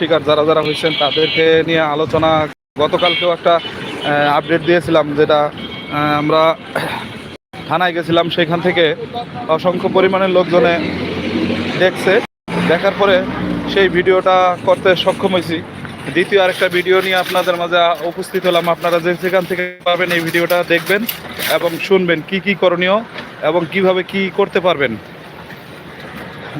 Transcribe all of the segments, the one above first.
শিকার যারা যারা হয়েছেন তাদেরকে নিয়ে আলোচনা গতকালকেও একটা আপডেট দিয়েছিলাম যেটা আমরা থানায় গেছিলাম সেখান থেকে অসংখ্য পরিমাণের লোকজনে দেখছে। দেখার পরে সেই ভিডিওটা করতে সক্ষম হয়েছি। দ্বিতীয় আরেকটা ভিডিও নিয়ে আপনাদের মাঝে উপস্থিত হলাম। আপনারা যে সেখান থেকে পাবেন এই ভিডিওটা দেখবেন এবং শুনবেন কি কি করণীয় এবং কীভাবে কি করতে পারবেন।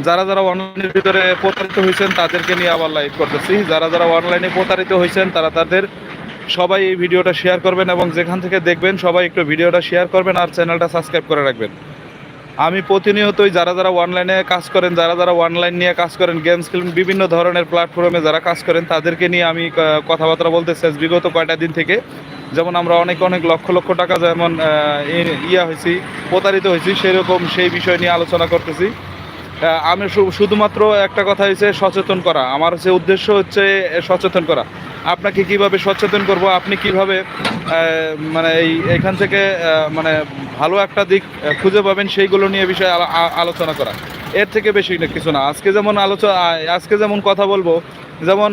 যারা যারা অনলাইনের ভিতরে প্রতারিত হয়েছেন, তাদেরকে নিয়ে আবার লাইভ করতেছি। যারা যারা অনলাইনে প্রতারিত হয়েছেন, তারা তাদের সবাই এই ভিডিওটা শেয়ার করবেন এবং যেখান থেকে দেখবেন, সবাই একটু ভিডিওটা শেয়ার করবেন আর চ্যানেলটা সাবস্ক্রাইব করে রাখবেন। আমি প্রতিনিয়তই যারা যারা অনলাইনে কাজ করেন, যারা যারা অনলাইন নিয়ে কাজ করেন গেমস খেলেন, বিভিন্ন ধরনের প্ল্যাটফর্মে যারা কাজ করেন, তাদেরকে নিয়ে আমি কথাবার্তা বলতে চাই বিগত কয়টা দিন থেকে। যেমন আমরা অনেক অনেক লক্ষ লক্ষ টাকা যেমন ইয়া হয়েছি, প্রতারিত হয়েছি, সেরকম সেই বিষয় নিয়ে আলোচনা করতেছি। আমি শুধুমাত্র একটা কথা হচ্ছে সচেতন করা। আমার হচ্ছে উদ্দেশ্য হচ্ছে সচেতন করা। আপনাকে কীভাবে সচেতন করব? আপনি কীভাবে মানে এই, এখান থেকে মানে ভালো একটা দিক খুঁজে পাবেন সেইগুলো নিয়ে বিষয়ে আলোচনা করা। এর থেকে বেশি কিছু না। আজকে যেমন আলোচনা আজকে যেমন কথা বলব, যেমন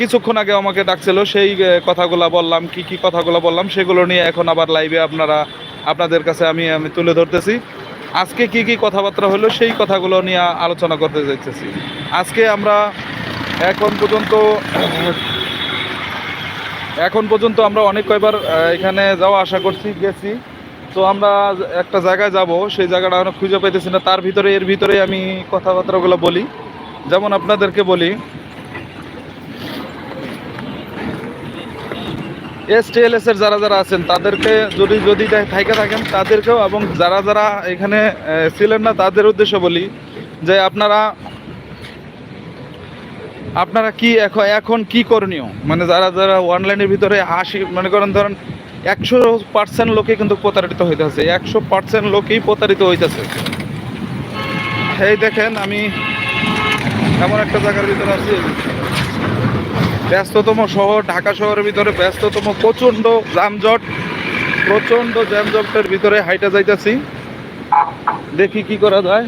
কিছুক্ষণ আগে আমাকে ডাকছিল, সেই কথাগুলো বললাম, কি কি কথাগুলো বললাম, সেগুলো নিয়ে এখন আবার লাইভে আপনারা আপনাদের কাছে আমি আমি তুলে ধরতেছি। আজকে কি কি কথাবার্তা হলো সেই কথাগুলো নিয়ে আলোচনা করতে যাইতেছি। আজকে আমরা এখন পর্যন্ত এখন পর্যন্ত আমরা অনেক কয়বার এখানে যাওয়া আশা করছি, গেছি। তো আমরা একটা জায়গায় যাব, সেই জায়গাটা আমরা খুঁজে পাইতেছি না। তার ভিতরে, এর ভিতরে আমি কথাবার্তাগুলো বলি। যেমন আপনাদেরকে বলি এস টিএলএস এর যারা যারা আছেন, তাদেরকে যদি যদি থাইকে থাকেন, তাদেরকেও এবং যারা যারা এখানে ছিলেন না, তাদের উদ্দেশ্য বলি যে আপনারা আপনারা কি এখন এখন কি করণীয়? মানে যারা যারা অনলাইনের ভিতরে হাসি, মনে করেন ধরেন একশো পার্সেন্ট লোকে কিন্তু প্রতারিত হইতেছে, একশো পার্সেন্ট লোকেই প্রতারিত হইতেছে। এই দেখেন আমি এমন একটা জায়গার ভিতরে আছি। ব্যস্ততম শহর, ঢাকা শহরের ভিতরে ব্যস্ততম প্রচণ্ড যানজট, প্রচণ্ড যানজটের ভিতরে হাইটা যাইতেছি। দেখি কি করা যায়।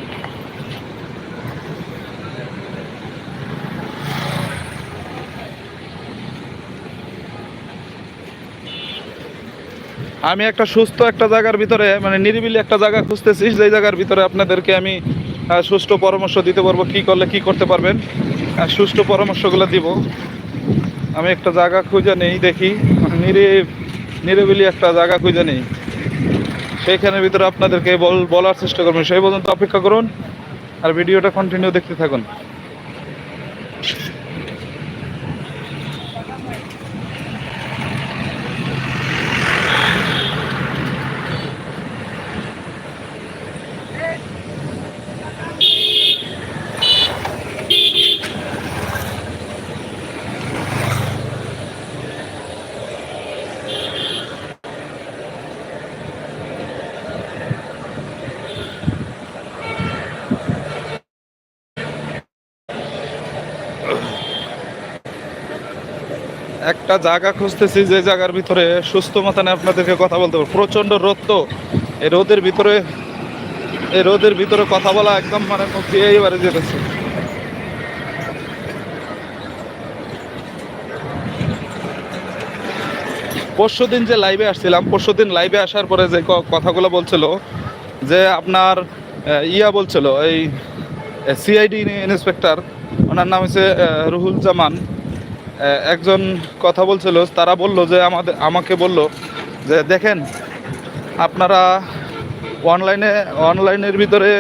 আমি একটা সুস্থ একটা জায়গার ভিতরে মানে নিরিবিলি একটা জায়গা খুঁজতেছি, যেই জায়গার ভিতরে আপনাদেরকে আমি সুষ্ঠু পরামর্শ দিতে পারব, কি করলে কি করতে পারবেন। সুষ্ঠু পরামর্শগুলো দিব। আমি একটা জায়গা খুঁজে নেই, দেখি। নিরিব নিরিবিলি একটা জায়গা খুঁজে নেই। সেইখানের ভিতরে আপনাদেরকে বল, বলার চেষ্টা করবেন সেই পর্যন্ত অপেক্ষা করুন আর ভিডিওটা কন্টিনিউ দেখতে থাকুন। একটা জায়গা খুঁজতেছি, যে জায়গার ভিতরে সুস্থ মতনে আপনাদেরকে কথা বলতে পারব। প্রচণ্ড রোদ তো। এই রোদের ভিতরে, এই রোদের ভিতরে কথা বলা একদম মানে এবারে যেতেছে। পরশু দিন যে লাইভে আসছিলাম, পরশু দিন লাইভে আসার পরে যে কথাগুলো বলছিল, যে আপনার ইয়া বলছিল, এই সিআইডি ইন্সপেক্টর, ওনার নাম হচ্ছে রুহুল জামান। একজন কথা বলছিল, তারা বলল যে আমাদের, আমাকে বলল যে দেখেন, আপনারা অনলাইনে, অনলাইনের ভিতরে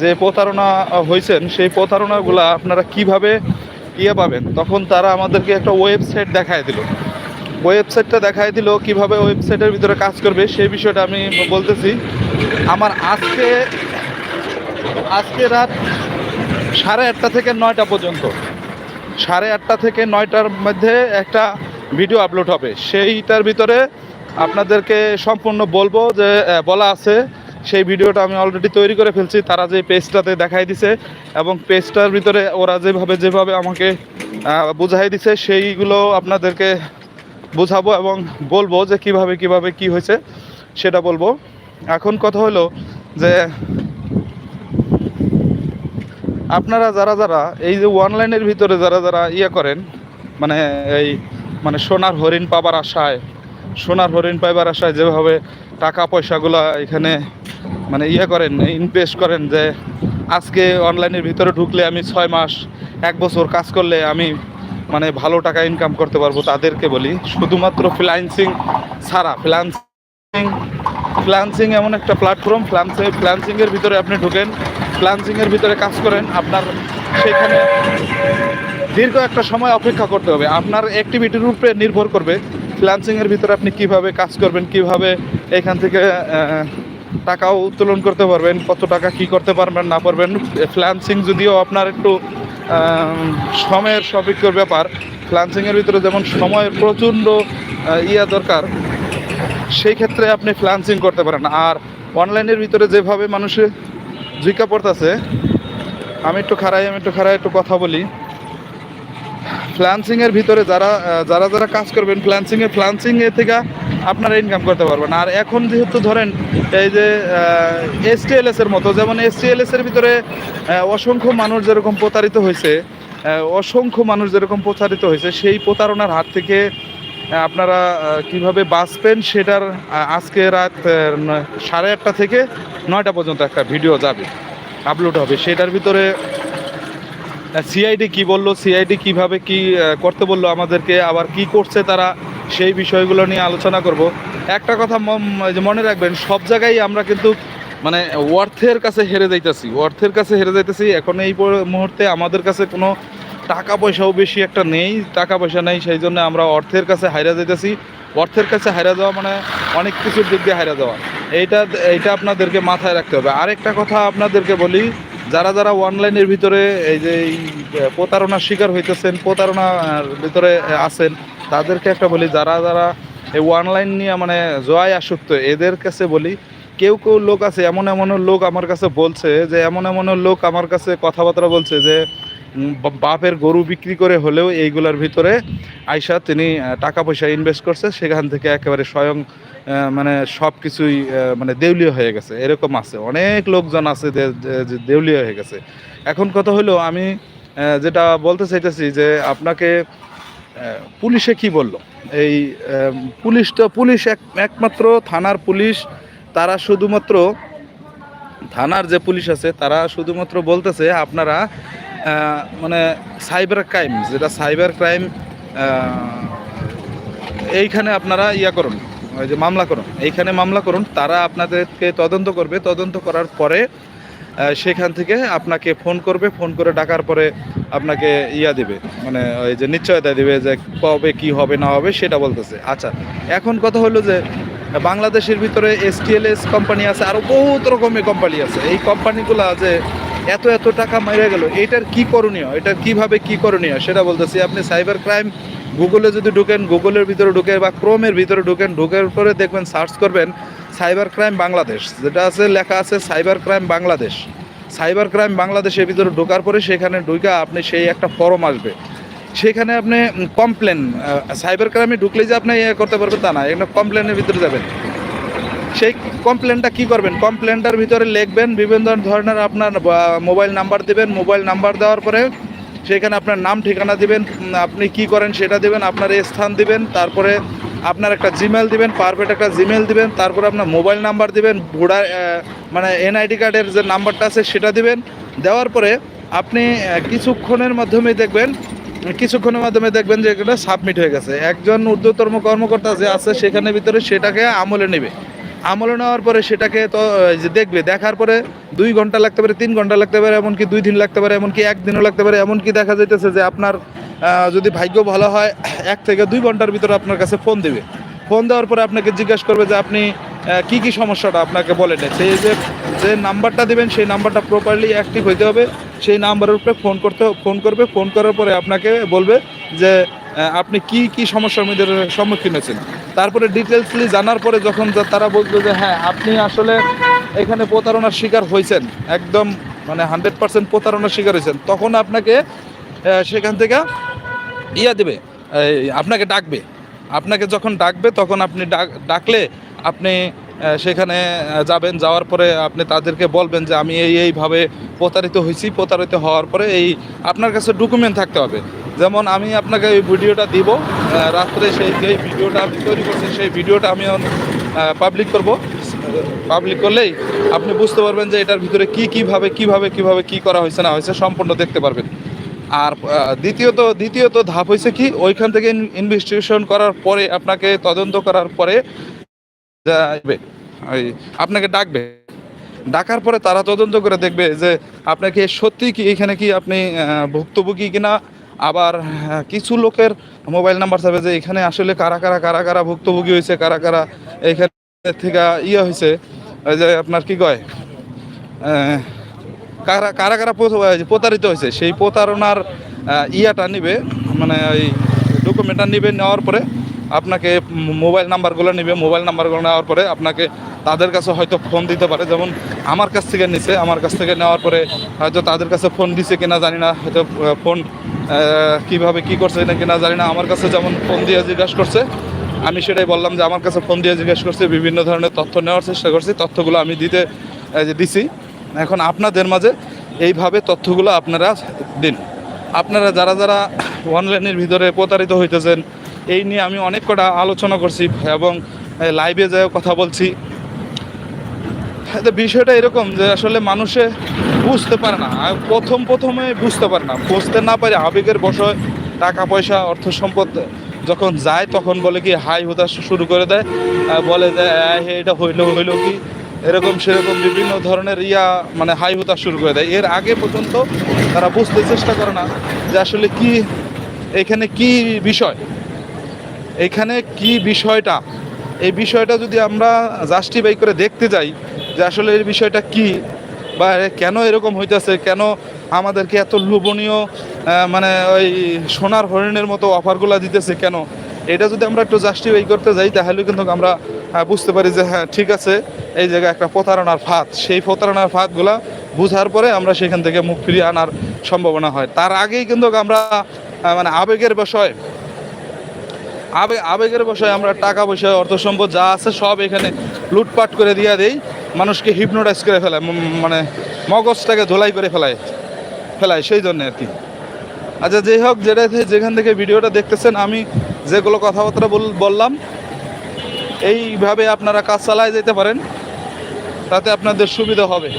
যে প্রতারণা হয়েছেন সেই প্রতারণাগুলো আপনারা কীভাবে ইয়ে পাবেন? তখন তারা আমাদেরকে একটা ওয়েবসাইট দেখায় দিল। ওয়েবসাইটটা দেখায় দিল, কীভাবে ওয়েবসাইটের ভিতরে কাজ করবে, সেই বিষয়টা আমি বলতেছি। আমার আজকে আজকে রাত সাড়ে আটটা থেকে নয়টা পর্যন্ত। সাড়ে আটটা থেকে নয়টার মধ্যে একটা ভিডিও আপলোড হবে। সেইটার ভিতরে আপনাদেরকে সম্পূর্ণ বলব যে বলা আছে, সেই ভিডিওটা আমি অলরেডি তৈরি করে ফেলছি, তারা যে পেজটাতে দেখাই দিছে এবং পেজটার ভিতরে ওরা যেভাবে যেভাবে আমাকে বুঝাই দিছে, সেইগুলো আপনাদেরকে বোঝাবো এবং বলব যে কীভাবে কীভাবে কি হয়েছে, সেটা বলব। এখন কথা হলো যে আপনারা যারা যারা এই যে অনলাইনের ভিতরে যারা যারা ইয়ে করেন মানে এই মানে সোনার হরিণ পাবার আশায়, সোনার হরিণ পাইবার আশায় যেভাবে টাকা পয়সাগুলো এখানে মানে ইয়ে করেন ইনভেস্ট করেন যে আজকে অনলাইনের ভিতরে ঢুকলে আমি ছয় মাস, এক বছর কাজ করলে আমি মানে ভালো টাকা ইনকাম করতে পারব তাদেরকে বলি। শুধুমাত্র ফ্রিল্যান্সিং ছাড়া ফ্রিল্যান্সিং ফ্রিল্যান্সিং এমন একটা প্ল্যাটফর্ম ফ্রিল্যান্সিং ফ্রিল্যান্সিংয়ের ভিতরে আপনি ঢুকেন ফ্রিল্যান্সিংয়ের ভিতরে কাজ করেন, আপনার সেখানে দীর্ঘ একটা সময় অপেক্ষা করতে হবে। আপনার অ্যাক্টিভিটির উপরে নির্ভর করবে ফ্রিল্যান্সিংয়ের ভিতরে আপনি কীভাবে কাজ করবেন, কীভাবে এখান থেকে টাকাও উত্তোলন করতে পারবেন, কত টাকা কি করতে পারবেন, না পারবেন। ফ্রিল্যান্সিং যদিও আপনার একটু সময়ের সাপেক্ষর ব্যাপার ফ্রিল্যান্সিংয়ের ভিতরে যেমন সময়ের প্রচণ্ড ইয়া দরকার, সেই ক্ষেত্রে আপনি ফ্রিল্যান্সিং করতে পারেন। আর অনলাইনের ভিতরে যেভাবে মানুষে ঝুঁকা পড়তেছে। আমি একটু খারাই আমি একটু খারাই একটু কথা বলি। ফ্লান্সিং এর ভিতরে যারা যারা যারা কাজ করবেন ফ্লান্সিং এর ফ্লান্সিং এ থেকে আপনারা ইনকাম করতে পারবেন। আর এখন যেহেতু ধরেন, এই যে এস এর মতো, যেমন এস এর ভিতরে অসংখ্য মানুষ যেরকম প্রতারিত হয়েছে অসংখ্য মানুষ যেরকম প্রতারিত হয়েছে, সেই প্রতারণার হাত থেকে আপনারা কীভাবে বাঁচবেন সেটার আজকে রাত সাড়ে আটটা থেকে নয়টা পর্যন্ত একটা ভিডিও যাবে, আপলোড হবে। সেটার ভিতরে সিআইডি কি বলল, সিআইডি কীভাবে কি করতে বলল, আমাদেরকে আবার কি করছে তারা, সেই বিষয়গুলো নিয়ে আলোচনা করব। একটা কথা মনে রাখবেন, সব জায়গায় আমরা কিন্তু মানে অর্থের কাছে হেরে যাইতেছি। অর্থের কাছে হেরে যাইতেছি। এখন এই মুহূর্তে আমাদের কাছে কোনো টাকা পয়সাও বেশি একটা নেই টাকা পয়সা নেই, সেই জন্য আমরা অর্থের কাছে হাইরা যেতেছি অর্থের কাছে হাইরা যাওয়া মানে অনেক কিছুর দিক দিয়ে হাইরা যাওয়া এইটা এইটা আপনাদেরকে মাথায় রাখতে হবে। আরেকটা কথা আপনাদেরকে বলি, যারা যারা অনলাইনের ভিতরে এই যে প্রতারণার শিকার হইতেছেন, প্রতারণার ভিতরে আছেন, তাদেরকে একটা বলি, যারা যারা এই অনলাইন নিয়ে মানে জয় আসক্ত, এদের কাছে বলি, কেউ কেউ লোক আছে, এমন এমন লোক আমার কাছে বলছে যে, এমন এমন লোক আমার কাছে কথাবার্তা বলছে যে বাপের গরু বিক্রি করে হলেও এইগুলার ভিতরে আইসা তিনি টাকা পয়সা ইনভেস্ট করছে, সেখান থেকে একেবারে স্বয়ং মানে সব কিছুই মানে দেউলিয়া হয়ে গেছে। এরকম আছে। অনেক লোকজন আছে যে- দেউলিয়া হয়ে গেছে। এখন কথা হলো, আমি যেটা বলতে চাইতেছি যে আপনাকে পুলিশে কি বলল? এই পুলিশ তো, পুলিশ এক একমাত্র থানার পুলিশ। তারা শুধুমাত্র, থানার যে পুলিশ আছে, তারা শুধুমাত্র বলতেছে, আপনারা মানে সাইবার ক্রাইম যেটা সাইবার ক্রাইম এইখানে আপনারা ইয়া করুন, ওই যে মামলা করুন। এইখানে মামলা করুন, তারা আপনাদেরকে তদন্ত করবে। তদন্ত করার পরে সেখান থেকে আপনাকে ফোন করবে। ফোন করে ডাকার পরে আপনাকে ইয়া দিবে। মানে ওই যে নিশ্চয়তা দিবে যে কবে কি হবে, না হবে, সেটা বলতেছে। আচ্ছা এখন কথা হলো যে, বাংলাদেশের ভিতরে এসটিএলএস কোম্পানি আছে আরও বহুত রকমের কোম্পানি আছে। এই কোম্পানিগুলো যে এত এত টাকা মেরে গেল। এটার কি করণীয়? এটার কীভাবে কি করণীয়? সেটা বলতেছি, আপনি সাইবার ক্রাইম গুগলে যদি ঢুকেন গুগলের ভিতরে ঢুকে বা ক্রোমের ভিতরে ঢুকেন, ঢুকের পরে দেখবেন সার্চ করবেন সাইবার ক্রাইম বাংলাদেশ যেটা আছে, লেখা আছে cyber crime Bangladesh cyber crime বাংলাদেশের ভিতরে ঢোকার পরে সেখানে ঢুকে আপনি সেই একটা ফর্ম আসবে। সেখানে আপনি কমপ্লেন সাইবার ক্রাইমে ঢুকলে যে আপনি ইয়ে করতে পারবেন তা না, এখানে কমপ্লেনের ভিতরে যাবেন। সেই কমপ্লেনটা কি করবেন? কমপ্লেনটার ভিতরে লিখবেন, বিভিন্ন ধরনের আপনার মোবাইল নাম্বার দিবেন মোবাইল নাম্বার দেওয়ার পরে সেখানে আপনার নাম, ঠিকানা দিবেন আপনি কি করেন সেটা দিবেন, আপনার স্থান দিবেন, তারপরে আপনার একটা জিমেল দিবেন পারফেক্ট একটা জিমেল দিবেন, তারপরে আপনার মোবাইল নাম্বার দিবেন ভোটার মানে এনআইডি কার্ডের যে নাম্বারটা আছে সেটা দিবেন, দেওয়ার পরে আপনি কিছুক্ষণের মাধ্যমে দেখবেন, কিছুক্ষণের মাধ্যমে দেখবেন যে এটা সাবমিট হয়ে গেছে। একজন ঊর্ধ্বতম কর্মকর্তা যে আছে সেখানে ভিতরে সেটাকে আমলে নেবে। আমলে নেওয়ার পরে সেটাকে তো দেখবে, দেখার পরে দুই ঘণ্টা লাগতে পারে, তিন ঘণ্টা লাগতে পারে, এমনকি দুই দিন লাগতে পারে, এমনকি একদিনও লাগতে পারে, এমনকি দেখা যাইতেছে যে আপনার যদি ভাগ্য ভালো হয়, এক থেকে দুই ঘণ্টার ভিতরে আপনার কাছে ফোন দেবে। ফোন দেওয়ার পরে আপনাকে জিজ্ঞাসা করবে যে আপনি কি কি সমস্যাটা আপনাকে বলেন সেই যে যে নাম্বারটা দেবেন, সেই নাম্বারটা প্রপারলি অ্যাক্টিভ হইতে হবে। সেই নাম্বারের উপরে ফোন করতে, ফোন করবে। ফোন করার পরে আপনাকে বলবে যে আপনি কি কি সমস্যার মধ্যে সম্মুখীন হয়েছেন। তারপরে ডিটেলসলি জানার পরে যখন তারা বলবে যে হ্যাঁ আপনি আসলে এখানে প্রতারণার শিকার হয়েছেন। একদম মানে হান্ড্রেড পার্সেন্ট প্রতারণার শিকার হয়েছেন। তখন আপনাকে সেখান থেকে ইয়া দেবে আপনাকে ডাকবে। আপনাকে যখন ডাকবে, তখন আপনি ডাক- ডাকলে আপনি সেখানে যাবেন। যাওয়ার পরে আপনি তাদেরকে বলবেন যে, আমি এই, এইভাবে প্রতারিত হয়েছি। প্রতারিত হওয়ার পরে এই, আপনার কাছে ডকুমেন্ট থাকতে হবে। যেমন আমি আপনাকে এই ভিডিওটা দিব রাত্রে সেই যে ভিডিওটা আমি তৈরি করছি, সেই ভিডিওটা আমি পাবলিক করব। পাবলিক করলেই আপনি বুঝতে পারবেন যে, এটার ভিতরে কি, কীভাবে কীভাবে কীভাবে কি করা হয়েছে, না হয়েছে, সম্পূর্ণ দেখতে পারবেন। আর দ্বিতীয়ত দ্বিতীয়ত ধাপ হয়েছে কি, ওইখান থেকে ইনভেস্টিগেশন করার পরে আপনাকে তদন্ত করার পরে আপনাকে ডাকবে। ডাকার পরে তারা তদন্ত করে দেখবে যে আপনাকে সত্যি কি, এখানে কি আপনি ভুক্তভোগী কিনা? আবার কিছু লোকের মোবাইল নাম্বার থাকবে যে এখানে আসলে কারা কারা কারা কারা ভুক্তভোগী হয়েছে কারা কারা এখানে থেকে ইয়ে হয়েছে যে আপনার কি কয়? কারা কারা কারা প্রত- প্রতারিত হয়েছে, সেই প্রতারণার ইয়াটা নিবে মানে ওই ডকুমেন্টটা নিবে নেওয়ার পরে আপনাকে মোবাইল নাম্বারগুলো নিবে মোবাইল নাম্বারগুলো নেওয়ার পরে আপনাকে তাদের কাছে হয়তো ফোন দিতে পারে। যেমন আমার কাছ থেকে নিছে, আমার কাছ থেকে নেওয়ার পরে হয়তো তাদের কাছে ফোন দিছে কিনা জানি না, হয়তো ফোন কীভাবে কি করছে না কিনা জানি না। আমার কাছে যেমন ফোন দিয়ে জিজ্ঞাসা করছে, আমি সেটাই বললাম যে আমার কাছে ফোন দিয়ে জিজ্ঞেস করছে, বিভিন্ন ধরনের তথ্য নেওয়ার চেষ্টা করছি, তথ্যগুলো আমি দিতে দিছি। এখন আপনাদের মাঝে এইভাবে তথ্যগুলো আপনারা দিন। আপনারা যারা যারা অনলাইনের ভিতরে প্রতারিত হইতেছেন, এই নিয়ে আমি অনেক কটা আলোচনা করছি এবং লাইভে যেও কথা বলছি। বিষয়টা এরকম যে আসলে মানুষে বুঝতে পারে না। প্রথম প্রথমে বুঝতে পারে না। বুঝতে না পারে আবেগের বসয় টাকা, পয়সা, অর্থ সম্পদ যখন যায় তখন বলে কি, হাই হতাশ শুরু করে দেয় বলে যে এটা হইল হইল কি? এরকম সেরকম বিভিন্ন ধরনের ইয়া মানে হাই হতাশ শুরু করে দেয়। এর আগে পর্যন্ত তারা বুঝতে চেষ্টা করে না যে আসলে কি, এখানে কি বিষয়? এখানে কি বিষয়টা? এই বিষয়টা যদি আমরা জাস্টিফাই করে দেখতে যাই যে আসলে এই বিষয়টা কি বা কেন এরকম হইতেছে, কেন আমাদেরকে এত লোভনীয় মানে ওই সোনার হরিণের মতো অফারগুলো দিতেছে, কেন? এটা যদি আমরা একটু জাস্টিফাই করতে যাই তাহলে কিন্তু আমরা আহ, বুঝতে পারি যে হ্যাঁ ঠিক আছে এই জায়গায় একটা প্রতারণার ফাঁদ। সেই প্রতারণার ফাঁদগুলা বুঝার পরে আমরা সেখান থেকে মুখ ফিরিয়ে আনার সম্ভাবনা হয়। তার আগেই কিন্তু আমরা মানে আবেগের বিষয় আবেগ আবেগের বসায় আমরা টাকা পয়সা অর্থ সম্পদ যা আছে সব এখানে লুটপাট করে দিয়ে দেই। মানুষকে হিপনোটাইজ করে ফেলায় মানে মগজটাকে ধোলাই করে ফেলায় ফেলায় সেই জন্য আর কি। আচ্ছা যেই হোক যেটা যেখান থেকে ভিডিওটা দেখতেছেন আমি যেগুলো কথাবার্তা বল- বললাম এইভাবে আপনারা কাজ চালায় যেতে পারেন তাতে আপনাদের সুবিধা হবে।